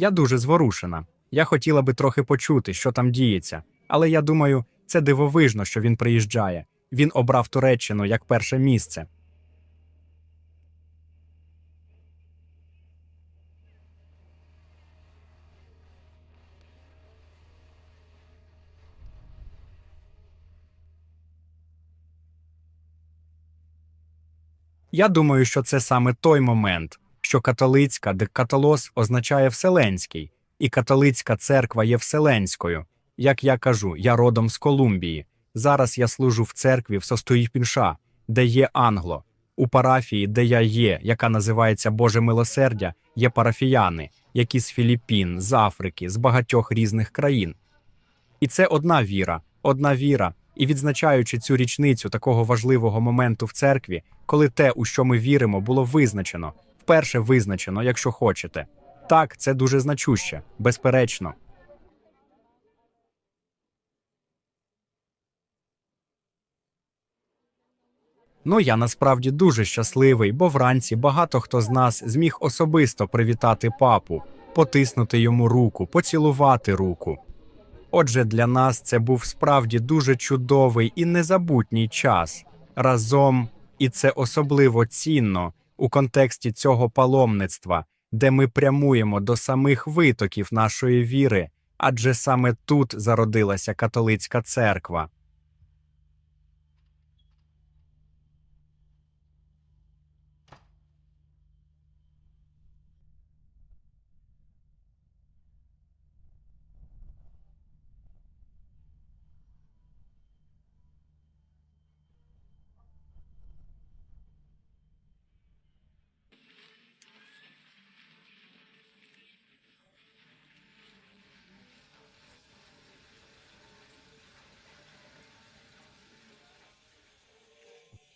Я дуже зворушена. Я хотіла би трохи почути, що там діється, але я думаю, це дивовижно, що він приїжджає. Він обрав Туреччину як перше місце. Я думаю, що це саме той момент, що католицька, де католос означає вселенський, і католицька церква є вселенською. Як я кажу, я родом з Колумбії. Зараз я служу в церкві в Состоїпінша, де є англо. У парафії, де я є, яка називається Боже милосердя, є парафіяни, які з Філіппін, з Африки, з багатьох різних країн. І це одна віра, одна віра. І відзначаючи цю річницю такого важливого моменту в церкві, коли те, у що ми віримо, було визначено, вперше визначено, якщо хочете. Так, це дуже значуще, безперечно. Ну, я насправді дуже щасливий, бо вранці багато хто з нас зміг особисто привітати папу, потиснути йому руку, поцілувати руку. Отже, для нас це був справді дуже чудовий і незабутній час разом, і це особливо цінно у контексті цього паломництва, де ми прямуємо до самих витоків нашої віри, адже саме тут зародилася католицька церква.